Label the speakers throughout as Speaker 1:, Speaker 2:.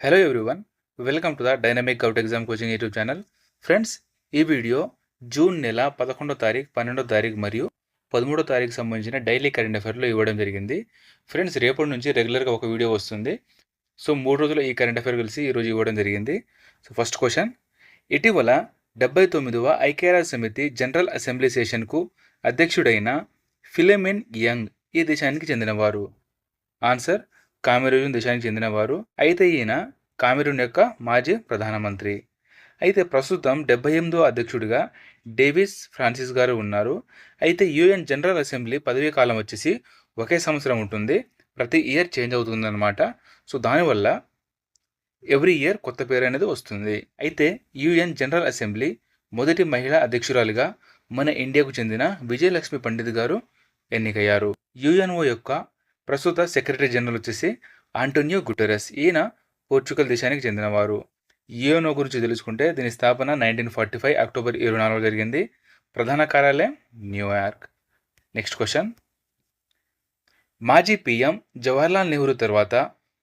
Speaker 1: Hello everyone welcome to the dynamic out exam coaching YouTube channel friends ఈ video June నెల పదకొండో తారీఖు పన్నెండో తారీఖు మరియు పదమూడో తారీఖు సంబంధించిన డైలీ కరెంట్ అఫైర్లో ఇవ్వడం జరిగింది. ఫ్రెండ్స్ రేపటి నుంచి రెగ్యులర్గా ఒక వీడియో వస్తుంది. సో మూడు రోజులు ఈ కరెంట్ అఫైర్ కలిసి ఈరోజు ఇవ్వడం జరిగింది. సో ఫస్ట్ క్వశ్చన్ ఇటీవల డెబ్బై తొమ్మిదవ ఐక్యరాజ్య సమితి జనరల్ అసెంబ్లీ సెషన్కు అధ్యక్షుడైన ఫిలెమిన్ యంగ్ ఈ దేశానికి చెందినవారు. ఆన్సర్ కామెరూన్ దేశానికి చెందినవారు. అయితే ఈయన కామెరూన్ యొక్క మాజీ ప్రధానమంత్రి. అయితే ప్రస్తుతం డెబ్బై ఎనిమిదో అధ్యక్షుడిగా డేవిస్ ఫ్రాన్సిస్ గారు ఉన్నారు. అయితే యుఎన్ జనరల్ అసెంబ్లీ పదవీ కాలం వచ్చేసి ఒకే సంవత్సరం ఉంటుంది. ప్రతి ఇయర్ చేంజ్ అవుతుందన్నమాట. సో దానివల్ల ఎవ్రీ ఇయర్ కొత్త పేరు అనేది వస్తుంది. అయితే యుఎన్ జనరల్ అసెంబ్లీ మొదటి మహిళా అధ్యక్షురాలిగా మన ఇండియాకు చెందిన విజయలక్ష్మి పండిత్ గారు ఎన్నికయ్యారు. యుఎన్ఓ యొక్క ప్రస్తుత సెక్రటరీ జనరల్ వచ్చేసి ఆంటోనియో గుటెరస్. ఈయన పోర్చుగల్ దేశానికి చెందినవారు. యుఎన్ఓ గురించి తెలుసుకుంటే దీని స్థాపన నైన్టీన్ ఫార్టీ ఫైవ్ అక్టోబర్ ఇరవై నాలుగు జరిగింది. ప్రధాన కార్యాలయం న్యూయార్క్. Next question. మాజీ పీఎం జవహర్లాల్ నెహ్రూ తర్వాత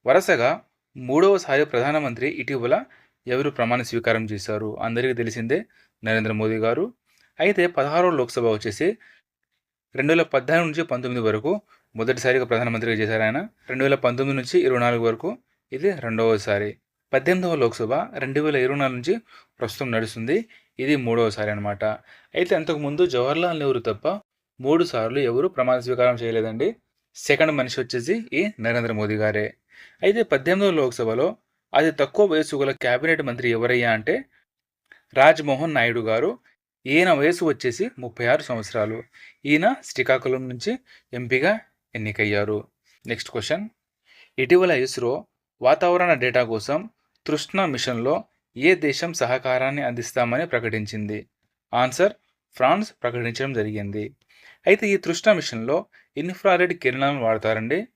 Speaker 1: వరుసగా మూడవసారి ప్రధానమంత్రి ఇటీవల ఎవరు ప్రమాణ స్వీకారం చేశారు? అందరికీ తెలిసిందే నరేంద్ర మోదీ గారు. అయితే పదహారో లోక్సభ వచ్చేసి రెండు వేల పద్నాలుగు నుంచి పంతొమ్మిది వరకు మొదటిసారిగా ప్రధానమంత్రిగా చేశారు ఆయన. రెండు వేల పంతొమ్మిది నుంచి ఇరవై నాలుగు వరకు ఇది రెండవసారి. పద్దెనిమిదవ లోక్సభ రెండు వేల ఇరవై నాలుగు నుంచి ప్రస్తుతం నడుస్తుంది. ఇది మూడవసారి అనమాట అయితే అంతకుముందు జవహర్లాల్ నెహ్రూ తప్ప మూడు సార్లు ఎవరు ప్రమాణ స్వీకారం చేయలేదండి. సెకండ్ మనిషి వచ్చేసి ఈ నరేంద్ర మోదీ గారే. అయితే పద్దెనిమిదవ లోక్సభలో అతి తక్కువ వయసు గల కేబినెట్ మంత్రి ఎవరయ్యా అంటే రాజ్మోహన్ నాయుడు గారు. ఈయన వయసు వచ్చేసి ముప్పై ఆరు సంవత్సరాలు. ఈయన శ్రీకాకుళం నుంచి ఎంపీగా ఎన్నికయ్యారు. Next question. ఇటీవల ఇస్రో వాతావరణ డేటా కోసం తృష్ణ మిషన్లో ఏ దేశం సహకారాన్ని అందిస్తామని ప్రకటించింది? ఆన్సర్ ఫ్రాన్స్ ప్రకటించడం జరిగింది. అయితే ఈ తృష్ణ మిషన్లో ఇన్ఫ్రారెడ్ కిరణాలను వాడతారండి.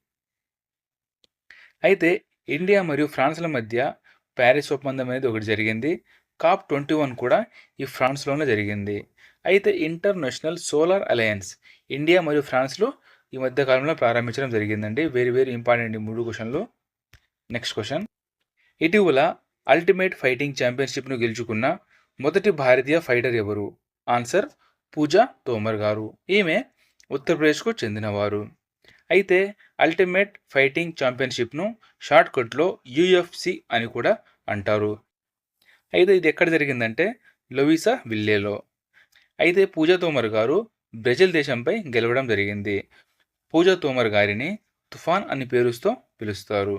Speaker 1: అయితే ఇండియా మరియు ఫ్రాన్స్ల మధ్య ప్యారిస్ ఒప్పందం అనేది ఒకటి జరిగింది. కాప్ ట్వంటీ వన్ కూడా ఈ ఫ్రాన్స్లోనే జరిగింది. అయితే ఇంటర్నేషనల్ సోలార్ అలయన్స్ ఇండియా మరియు ఫ్రాన్స్లో ఈ మధ్య కాలంలో ప్రారంభించడం జరిగిందండి. వెరీ వెరీ ఇంపార్టెంట్ ఈ మూడు క్వశ్చన్లు. Next question. ఇటీవల అల్టిమేట్ ఫైటింగ్ ఛాంపియన్షిప్ను గెలుచుకున్న మొదటి భారతీయ ఫైటర్ ఎవరు? ఆన్సర్ పూజా తోమర్ గారు. ఈమె ఉత్తరప్రదేశ్కు చెందినవారు. అయితే అల్టిమేట్ ఫైటింగ్ ఛాంపియన్షిప్ను షార్ట్కట్లో యుఎఫ్సి అని కూడా అంటారు. అయితే ఇది ఎక్కడ జరిగిందంటే లొవిసా విల్లేలో. అయితే పూజా తోమర్ గారు బ్రెజిల్ దేశంపై గెలవడం జరిగింది. పూజా తోమర్ గారిని తుఫాన్ అని పేరుతో పిలుస్తారు.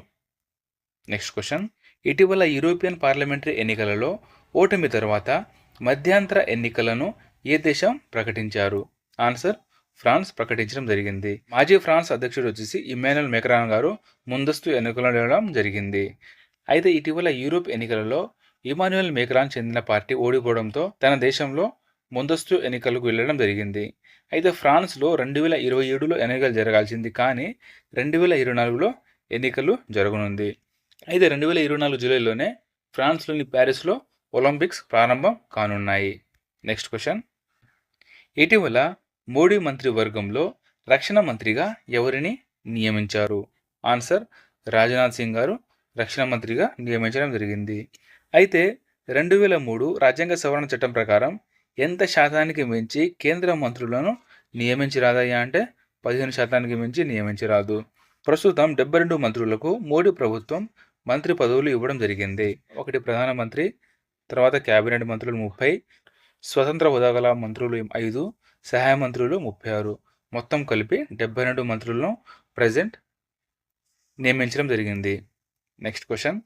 Speaker 1: Next question. ఇటీవల యూరోపియన్ పార్లమెంటరీ ఎన్నికలలో ఓటమి తర్వాత మధ్యాంతర ఎన్నికలను ఏ దేశం ప్రకటించారు? ఆన్సర్ ఫ్రాన్స్ ప్రకటించడం జరిగింది. మాజీ ఫ్రాన్స్ అధ్యక్షుడు వచ్చేసి ఇమానుయల్ మెక్రాన్ గారు ముందస్తు ఎన్నికలు జరగడం జరిగింది. అయితే ఇటీవల యూరోప్ ఎన్నికలలో ఇమానుయల్ మేక్రాన్ చెందిన పార్టీ ఓడిపోవడంతో తన దేశంలో ముందస్తు ఎన్నికలకు వెళ్ళడం జరిగింది. అయితే ఫ్రాన్స్లో రెండు వేల ఇరవై ఏడులో ఎన్నికలు జరగాల్సింది కానీ రెండు వేల ఇరవై నాలుగులో ఎన్నికలు జరగనుంది. అయితే రెండు వేల ఇరవై నాలుగు జూలైలోనే ఫ్రాన్స్లోని ప్యారిస్లో ఒలింపిక్స్ ప్రారంభం కానున్నాయి. Next question. ఇటీవల మోడీ మంత్రివర్గంలో రక్షణ మంత్రిగా ఎవరిని నియమించారు? ఆన్సర్ రాజ్నాథ్ సింగ్ గారు రక్షణ మంత్రిగా నియమించడం జరిగింది. అయితే రెండు వేల మూడు రాజ్యాంగ సవరణ చట్టం ప్రకారం ఎంత శాతానికి మించి కేంద్ర మంత్రులను నియమించరాదయ్యా అంటే పదిహేను శాతానికి మించి నియమించరాదు. ప్రస్తుతం డెబ్బై రెండు మంత్రులకు మోడీ ప్రభుత్వం మంత్రి పదవులు ఇవ్వడం జరిగింది. ఒకటి ప్రధానమంత్రి తర్వాత కేబినెట్ మంత్రులు ముప్పై స్వతంత్ర హోదా గల మంత్రులు ఐదు సహాయ మంత్రులు ముప్పై ఆరు. మొత్తం కలిపి డెబ్బై రెండు మంత్రులను ప్రజెంట్ నియమించడం జరిగింది. Next question.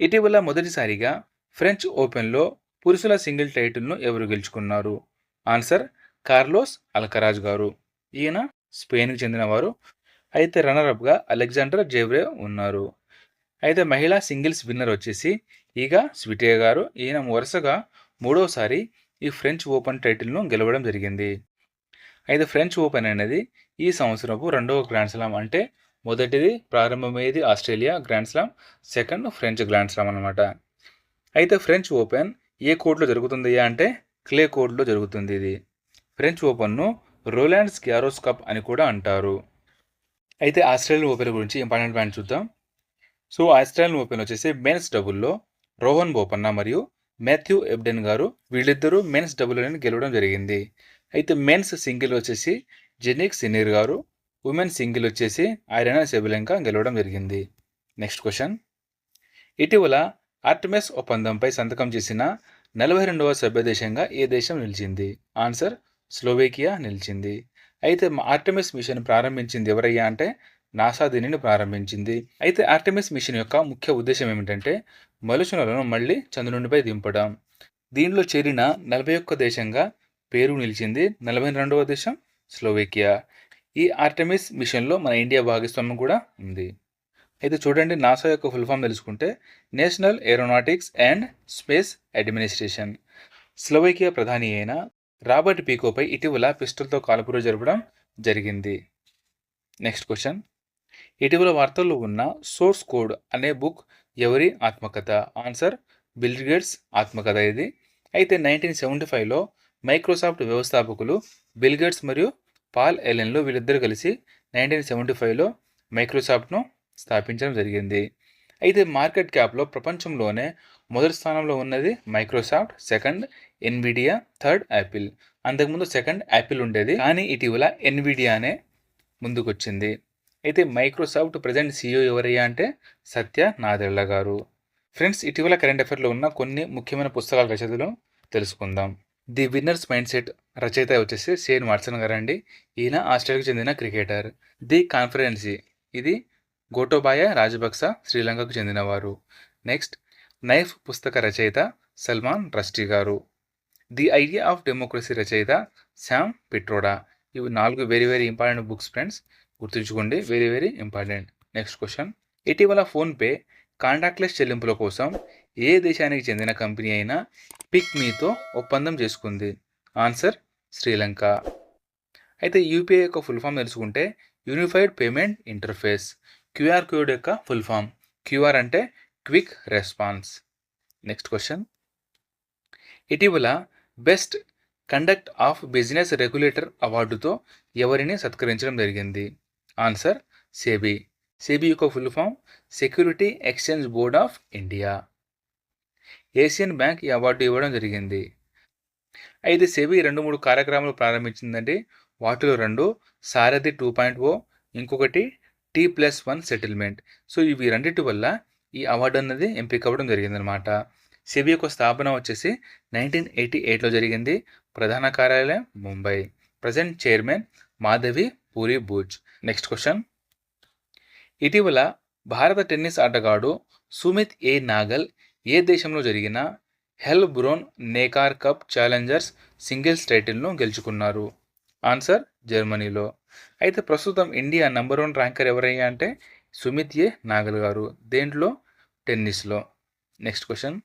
Speaker 1: ఇటీవల మొదటిసారిగా ఫ్రెంచ్ ఓపెన్లో పురుషుల సింగిల్ టైటిల్ను ఎవరు గెలుచుకున్నారు? ఆన్సర్ కార్లోస్ అల్కరాజ్ గారు. ఈయన స్పెయిన్కి చెందినవారు. అయితే రన్నర్అప్గా అలెగ్జాండర్ జేవ్రే ఉన్నారు. అయితే మహిళా సింగిల్స్ విన్నర్ వచ్చేసి ఈగ స్విటే గారు. ఈయన వరుసగా మూడోసారి ఈ ఫ్రెంచ్ ఓపెన్ టైటిల్ను గెలవడం జరిగింది. అయితే ఫ్రెంచ్ ఓపెన్ అనేది ఈ సంవత్సరపు రెండవ గ్రాండ్ స్లామ్ అంటే మొదటిది ప్రారంభమయ్యేది Australia grand slam. Second French grand slam అనమాట అయితే ఫ్రెంచ్ ఓపెన్ ఏ కోర్టులో జరుగుతుంది అంటే క్లే కోర్టులో జరుగుతుంది ఇది. ఫ్రెంచ్ ఓపెన్ను రోలాండ్స్ గ్యారోస్ కప్ అని కూడా అంటారు. అయితే ఆస్ట్రేలియన్ ఓపెన్ గురించి ఇంపార్టెంట్ పాయింట్ చూద్దాం. సో ఆస్ట్రేలియన్ ఓపెన్ వచ్చేసి మెన్స్ డబుల్లో రోహన్ బోపన్న మరియు మాథ్యూ ఎబ్డెన్ గారు వీళ్ళిద్దరూ మెన్స్ డబుల్లోనే గెలవడం జరిగింది. అయితే మెన్స్ సింగిల్ వచ్చేసి జెనిక్ సినీర్ గారు ఉమెన్ సింగిల్ వచ్చేసి ఐరనా సెబిలెంకా గెలవడం జరిగింది. నెక్స్ట్ క్వశ్చన్ ఇటీవల ఆర్టిమెస్ ఒప్పందంపై సంతకం చేసిన నలభై రెండవ సభ్యదేశంగా ఏ దేశం నిలిచింది? ఆన్సర్ స్లోవేకియా నిలిచింది. అయితే ఆర్టిమిస్ మిషన్ ప్రారంభించింది ఎవరయ్యా అంటే నాసా దీనిని ప్రారంభించింది. అయితే ఆర్టిమిస్ మిషన్ యొక్క ముఖ్య ఉద్దేశం ఏమిటంటే మనుషులను మళ్ళీ చంద్రునిపై దింపడం. దీనిలో చేరిన నలభై ఒక్క దేశంగా పేరు నిలిచింది నలభై రెండవ దేశం స్లోవేకియా ఈ ఆర్టమిస్ మిషన్లో మన ఇండియా భాగస్వామ్యం కూడా ఉంది. అయితే చూడండి నాసా యొక్క ఫుల్ ఫామ్ తెలుసుకుంటే national aeronautics and space administration Slovakia ప్రధాని అయిన రాబర్ట్ పీకోపై ఇటీవల పిస్టల్తో కాల్పులు జరపడం జరిగింది. నెక్స్ట్ క్వశ్చన్ ఇటీవల వార్తల్లో ఉన్న సోర్స్ కోడ్ అనే బుక్ ఎవరి ఆత్మకథ? ఆన్సర్ బిల్గేట్స్ ఆత్మకథ ఇది. అయితే నైన్టీన్ సెవెంటీ ఫైవ్లో మైక్రోసాఫ్ట్ వ్యవస్థాపకులు బిల్గేట్స్ మరియు పాల్ ఎలెన్లు వీళ్ళిద్దరు కలిసి నైన్టీన్ సెవెంటీ ఫైవ్లో మైక్రోసాఫ్ట్ను స్థాపించడం జరిగింది. అయితే మార్కెట్ క్యాప్లో ప్రపంచంలోనే మొదటి స్థానంలో ఉన్నది Microsoft second Nvidia third Apple. అంతకుముందు సెకండ్ యాపిల్ ఉండేది కానీ ఇటీవల ఎన్విడియానే ముందుకొచ్చింది. అయితే మైక్రోసాఫ్ట్ ప్రజెంట్ సీఈఓ ఎవరయ్యా అంటే సత్య నాదెళ్ళ గారు. ఫ్రెండ్స్ ఇటీవల కరెంట్ అఫైర్లో ఉన్న కొన్ని ముఖ్యమైన పుస్తకాల రచయితలు తెలుసుకుందాం. ది విన్నర్స్ మైండ్ సెట్ రచయిత వచ్చేసి షేన్ వాట్సన్ గారు అండి ఈయన ఆస్ట్రేలియాకు చెందిన క్రికెటర్. ది కాన్ఫరెన్సీ. ఇది గోటోబాయ రాజపక్స శ్రీలంకకు చెందినవారు. నెక్స్ట్ నైఫ్ పుస్తక రచయిత సల్మాన్ రస్టీ గారు. ది ఐడియా ఆఫ్ డెమోక్రసీ రచయిత శామ్ పిట్రోడా. ఇవి నాలుగు very very important books friends. గుర్తుంచుకోండి very very important. Next question. ఇటీవల ఫోన్పే కాంటాక్ట్లెస్ చెల్లింపుల కోసం ఏ దేశానికి చెందిన కంపెనీ అయినా పిక్ మీతో ఒప్పందం చేసుకుంది? ఆన్సర్ శ్రీలంక. అయితే యూపీఐ యొక్క ఫుల్ ఫామ్ తెలుసుకుంటే unified payment interface QR code యొక్క ఫుల్ ఫామ్. క్యూఆర్ అంటే క్విక్ రెస్పాన్స్. Next question. ఇటీవల best conduct of business regulator అవార్డుతో ఎవరిని సత్కరించడం జరిగింది? ఆన్సర్ సేబీ. సేబీ యొక్క full form security exchange board of India. Asian bank ఈ అవార్డు ఇవ్వడం జరిగింది. అయితే సెబీ రెండు మూడు కార్యక్రమాలు ప్రారంభించిందండి. వాటిలో రెండు సారథి టూ పాయింట్ ఓ ఇంకొకటి T plus one settlement so ఇవి రెండింటి వల్ల ఈ అవార్డు అన్నది ఎంపిక అవ్వడం జరిగిందనమాట సెబీ యొక్క స్థాపన వచ్చేసి నైన్టీన్ ఎయిటీ ఎయిట్లో జరిగింది. ప్రధాన కార్యాలయం Mumbai. Present chairman Madhabi Puri Buch. Next question ఇటీవల భారత టెన్నిస్ ఆటగాడు సుమిత్ ఏ. నాగల్ ఏ దేశంలో జరిగిన Heilbronn Neckar cup challengers singles టైటిల్ను గెలుచుకున్నారు. ఆన్సర్ జర్మనీలో. అయితే ప్రస్తుతం ఇండియా నంబర్ వన్ ర్యాంకర్ ఎవరయ్యా అంటే సుమిత్ ఏ. నాగల్ గారు. దేంట్లో? టెన్నిస్లో. Next question.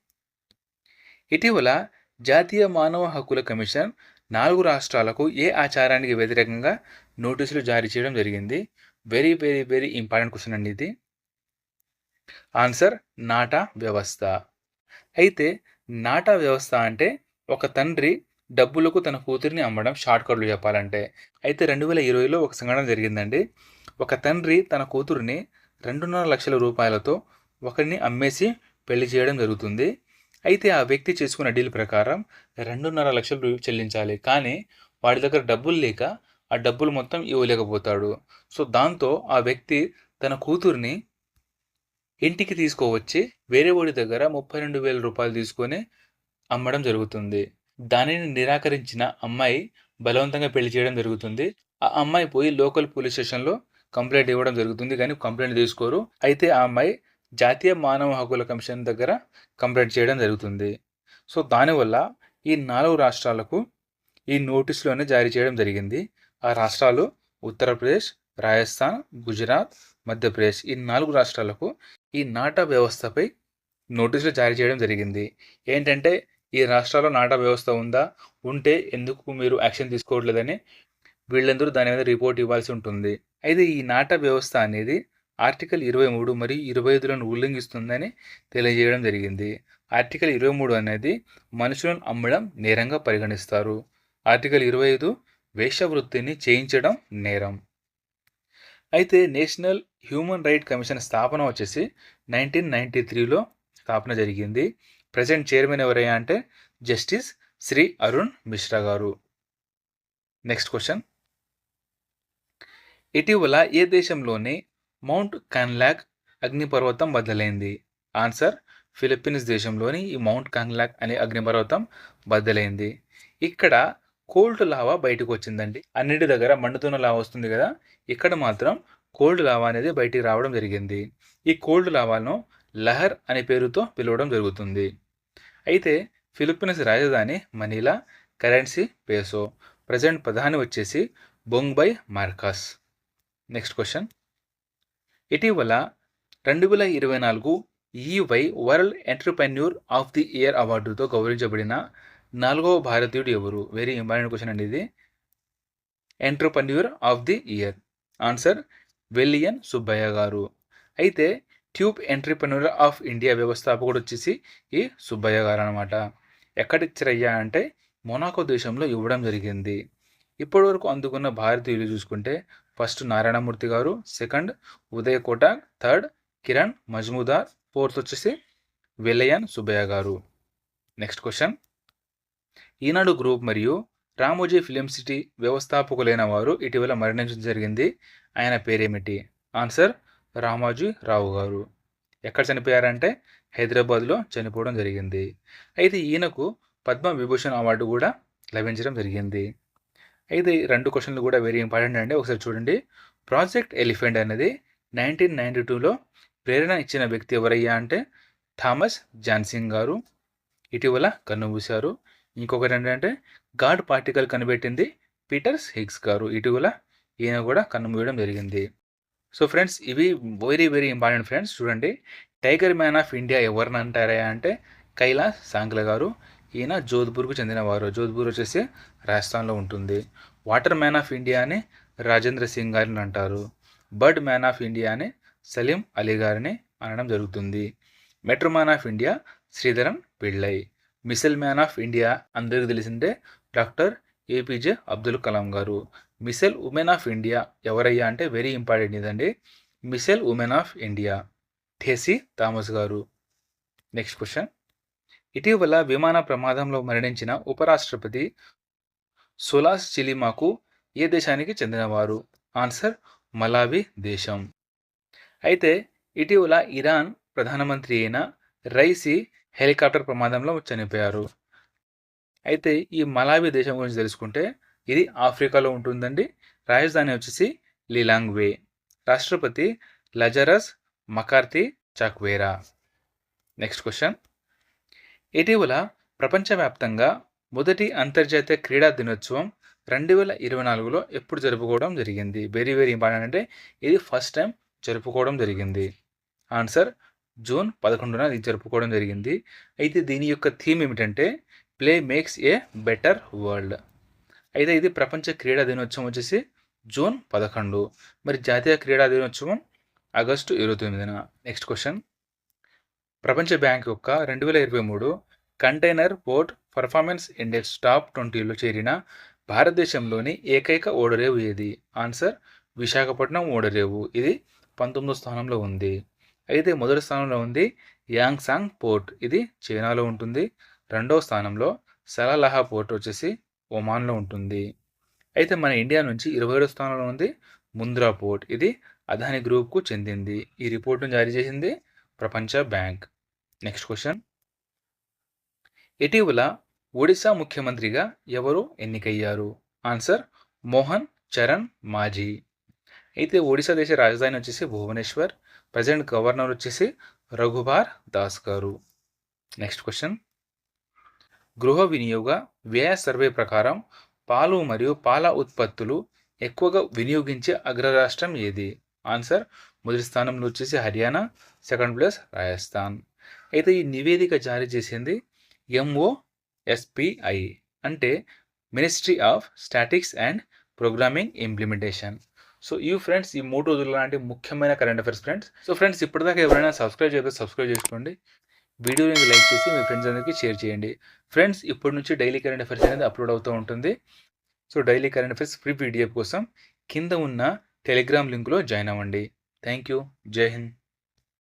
Speaker 1: ఇటీవల జాతీయ మానవ హక్కుల కమిషన్ నాలుగు రాష్ట్రాలకు ఏ ఆచారానికి వ్యతిరేకంగా నోటీసులు జారీ చేయడం జరిగింది. Very very very important question అండి ఇది. ఆన్సర్ నాటా వ్యవస్థ. అయితే నాటా వ్యవస్థ అంటే ఒక తండ్రి డబ్బులకు తన కూతురిని అమ్మడం షార్ట్ కట్లు చెప్పాలంటే. అయితే రెండు వేల ఇరవైలో ఒక సంఘటన జరిగిందండి. ఒక తండ్రి తన కూతురిని రెండున్నర లక్షల రూపాయలతో ఒకరిని అమ్మేసి పెళ్ళి చేయడం జరుగుతుంది. అయితే ఆ వ్యక్తి చేసుకున్న డీల్ ప్రకారం రెండున్నర లక్షలు చెల్లించాలి. కానీ వాడి దగ్గర డబ్బులు లేక ఆ డబ్బులు మొత్తం ఇవ్వలేకపోతాడు. సో దాంతో ఆ వ్యక్తి తన కూతుర్ని ఇంటికి తీసుకువచ్చి వేరే వాడి దగ్గర ముప్పై రెండు వేల రూపాయలు తీసుకొని అమ్మడం జరుగుతుంది. దానిని నిరాకరించిన అమ్మాయి బలవంతంగా పెళ్ళి చేయడం జరుగుతుంది. ఆ అమ్మాయి పోయి లోకల్ పోలీస్ స్టేషన్లో కంప్లైంట్ ఇవ్వడం జరుగుతుంది కానీ కంప్లైంట్ తీసుకోరు. అయితే ఆ అమ్మాయి జాతీయ మానవ హక్కుల కమిషన్ దగ్గర కంప్లైంట్ చేయడం జరుగుతుంది. సో దానివల్ల ఈ నాలుగు రాష్ట్రాలకు ఈ నోటీసులోనే జారీ చేయడం జరిగింది. ఆ రాష్ట్రాలు ఉత్తరప్రదేశ్ రాజస్థాన్ గుజరాత్ మధ్యప్రదేశ్ ఈ నాలుగు రాష్ట్రాలకు ఈ నాటా వ్యవస్థపై నోటీసులు జారీ చేయడం జరిగింది. ఏంటంటే ఈ రాష్ట్రాల్లో నాటా వ్యవస్థ ఉందా? ఉంటే ఎందుకు మీరు యాక్షన్ తీసుకోవట్లేదని వీళ్ళందరూ దాని మీద రిపోర్ట్ ఇవ్వాల్సి ఉంటుంది. అయితే ఈ నాటా వ్యవస్థ అనేది ఆర్టికల్ ఇరవై మూడు మరియు ఇరవై ఐదులను ఉల్లంఘిస్తుందని తెలియజేయడం జరిగింది. ఆర్టికల్ ఇరవై మూడు అనేది మనుషులను అమ్మడం నేరంగా పరిగణిస్తారు. ఆర్టికల్ ఇరవై ఐదు వేషవృత్తిని చేయించడం నేరం. అయితే నేషనల్ హ్యూమన్ రైట్ కమిషన్ స్థాపన వచ్చేసి నైన్టీన్ నైంటీ త్రీలో స్థాపన జరిగింది. ప్రజెంట్ చైర్మన్ ఎవరయ్యా అంటే జస్టిస్ శ్రీ అరుణ్ మిశ్రా గారు. Next question. ఇటీవల ఏ దేశంలోని మౌంట్ కాన్లాక్ అగ్నిపర్వతం బద్దలైంది? ఆన్సర్ ఫిలిప్పీన్స్ దేశంలోని ఈ మౌంట్ కాన్లాక్ అనే అగ్నిపర్వతం బద్దలైంది. ఇక్కడ కోల్డ్ లావా బయటకు వచ్చిందండి. అన్నిటి దగ్గర మండుతున్న లావా వస్తుంది కదా. ఇక్కడ మాత్రం కోల్డ్ లావా అనేది బయటికి రావడం జరిగింది. ఈ కోల్డ్ లావాను లహర్ అనే పేరుతో పిలవడం జరుగుతుంది. అయితే ఫిలిప్పీన్స్ రాజధాని మనీలా కరెన్సీ పేసో ప్రజెంట్ ప్రధాని వచ్చేసి బొంగ్బై మార్కాస్. Next question. ఇటీవల రెండు వేల ఇరవై నాలుగు EY world entrepreneur of the year అవార్డుతో గౌరవించబడిన నాలుగవ భారతీయుడు ఎవరు? వెరీ ఇంపార్టెంట్ క్వశ్చన్ అండి ఇది. Entrepreneur of the year. Answer Vellayan Subbiah గారు. అయితే ట్యూబ్ ఎంటర్ప్రెన్యూర్ ఆఫ్ ఇండియా వ్యవస్థాపకుడు వచ్చేసి ఈ సుబ్బయ్య గారు అనమాట ఎక్కడిచ్చరయ్యా అంటే మొనాకో దేశంలో ఇవ్వడం జరిగింది. ఇప్పటివరకు అందుకున్న భారతీయులు చూసుకుంటే ఫస్ట్ నారాయణమూర్తి గారు second Uday Kotak third Kiran Mazumdar fourth వచ్చేసి వెల్లయన్ సుబ్బయ్య గారు. Next question. ఈనాడు గ్రూప్ మరియు రామోజీ ఫిలిం సిటీ వ్యవస్థాపకులైన వారు ఇటీవల మరణించడం జరిగింది. ఆయన పేరేమిటి? ఆన్సర్ రామోజీ రావు గారు. ఎక్కడ చనిపోయారంటే హైదరాబాద్లో చనిపోవడం జరిగింది. అయితే ఈయనకు పద్మ విభూషణ్ అవార్డు కూడా లభించడం జరిగింది. అయితే రెండు క్వశ్చన్లు కూడా వెరీ ఇంపార్టెంట్ అండి. ఒకసారి చూడండి. ప్రాజెక్ట్ ఎలిఫెంట్ అనేది నైన్టీన్ నైంటీ టూలో ప్రేరణ ఇచ్చిన వ్యక్తి ఎవరయ్యా అంటే థామస్ జాన్సింగ్ గారు. ఇటీవల కన్నుమూశారు. ఇంకొకటి ఏంటంటే గాడ్ పార్టికల్ కనిపెట్టింది పీటర్స్ హిగ్స్ గారు. ఇటీవల ఈయన కూడా కన్నుమూయడం జరిగింది. సో ఫ్రెండ్స్ ఇవి వెరీ వెరీ ఇంపార్టెంట్ ఫ్రెండ్స్. చూడండి టైగర్ మ్యాన్ ఆఫ్ ఇండియా ఎవరిని అంటారా అంటే కైలాస్ సాంగ్ల గారు. ఈయన జోధ్పూర్కు చెందినవారు. జోధ్పూర్ వచ్చేసి రాజస్థాన్లో ఉంటుంది. వాటర్ మ్యాన్ ఆఫ్ ఇండియా అని రాజేంద్ర సింగ్ గారిని అంటారు. బర్డ్ మ్యాన్ ఆఫ్ ఇండియా అని సలీం అలీ గారిని అనడం జరుగుతుంది. Metro man of India Sreedharan Pillai. Missile man of India అందరికీ తెలిసిందే డాక్టర్ ఏపీజే అబ్దుల్ కలాం గారు. మిసెల్ ఉమెన్ ఆఫ్ ఇండియా ఎవరయ్యా అంటే వెరీ ఇంపార్టెంట్ ఇదండి. Missile woman of India. Tessy Thomas గారు. Next question. ఇటీవల విమాన ప్రమాదంలో మరణించిన ఉపరాష్ట్రపతి సులాస్ చిలిమాకు ఏ దేశానికి చెందినవారు? ఆన్సర్ మలావి దేశం. అయితే ఇటీవల ఇరాన్ ప్రధానమంత్రి అయిన రైసి హెలికాప్టర్ ప్రమాదంలో చనిపోయారు. అయితే ఈ మలావి దేశం గురించి తెలుసుకుంటే ఇది ఆఫ్రికాలో ఉంటుందండి. రాజధాని వచ్చేసి లిలాంగ్వే. రాష్ట్రపతి లజరస్ మకార్తి చాక్వేరా. నెక్స్ట్ క్వశ్చన్ ఇటీవల ప్రపంచవ్యాప్తంగా మొదటి అంతర్జాతీయ క్రీడా దినోత్సవం రెండు వేల ఇరవై నాలుగులో ఎప్పుడు జరుపుకోవడం జరిగింది? వెరీ వెరీ ఇంపార్టెంట్ అంటే ఇది ఫస్ట్ టైం జరుపుకోవడం జరిగింది. ఆన్సర్ జూన్ పదకొండున ఇది జరుపుకోవడం జరిగింది. అయితే దీని యొక్క థీమ్ ఏమిటంటే play makes a better world అయితే ఇది ప్రపంచ క్రీడా దినోత్సవం వచ్చేసి జూన్ పదకొండు. మరి జాతీయ క్రీడా దినోత్సవం ఆగస్టు ఇరవై తొమ్మిదిన. నెక్స్ట్ క్వశ్చన్ ప్రపంచ బ్యాంక్ యొక్క రెండు వేల ఇరవై మూడు container port performance index top ట్వంటీలో చేరిన భారతదేశంలోని ఏకైక ఓడరేవు ఏది? ఆన్సర్ విశాఖపట్నం ఓడరేవు. ఇది పంతొమ్మిదో స్థానంలో ఉంది. అయితే మొదటి స్థానంలో ఉంది యాంగ్సాంగ్ పోర్ట్ ఇది చైనాలో ఉంటుంది. రెండవ స్థానంలో సలాలహా పోర్ట్ వచ్చేసి ఒమాన్లో ఉంటుంది. అయితే మన ఇండియా నుంచి ఇరవై ఏడో స్థానంలో ఉంది ముంద్రా పోర్ట్. ఇది అదాని గ్రూప్కు చెందింది. ఈ రిపోర్ట్ను జారీ చేసింది ప్రపంచ బ్యాంక్. Next question. ఇటీవల ఒడిశా ముఖ్యమంత్రిగా ఎవరు ఎన్నికయ్యారు? ఆన్సర్ మోహన్ చరణ్ మాజీ. అయితే ఒడిశా దేశ రాజధాని వచ్చేసి భువనేశ్వర్ ప్రజెంట్ గవర్నర్ వచ్చేసి రఘుబార్ దాస్ గారు నెక్స్ట్ క్వశ్చన్. గృహ వినియోగ వ్యయ సర్వే ప్రకారం పాలు మరియు పాల ఉత్పత్తులు ఎక్కువగా వినియోగించే అగ్రరాష్ట్రం ఏది? ఆన్సర్ మొదటి స్థానంలో వచ్చేసి హర్యానా సెకండ్ ప్లేస్ రాజస్థాన్. అయితే ఈ నివేదిక జారీ చేసింది ఎంఓఎస్పిఐ అంటే ministry of statics and programming implementation so ఈ ఫ్రెండ్స్ ఈ మూడు రోజుల లాంటి ముఖ్యమైన current affairs friends so friends ఇప్పటిదాకా ఎవరైనా సబ్స్క్రైబ్ చేస్తే సబ్స్క్రైబ్ చేసుకోండి. వీడియోని లైక్ చేసి మీ ఫ్రెండ్స్ అందరికీ షేర్ చేయండి. ఫ్రెండ్స్ ఇప్పటి నుంచి డైలీ కరెంట్ అఫేర్స్ అనేది అప్లోడ్ అవుతూ ఉంటుంది. So daily current affairs free PDF కోసం కింద ఉన్న టెలిగ్రామ్ లింక్లో జాయిన్ అవ్వండి. థ్యాంక్ యూ జై హింద్.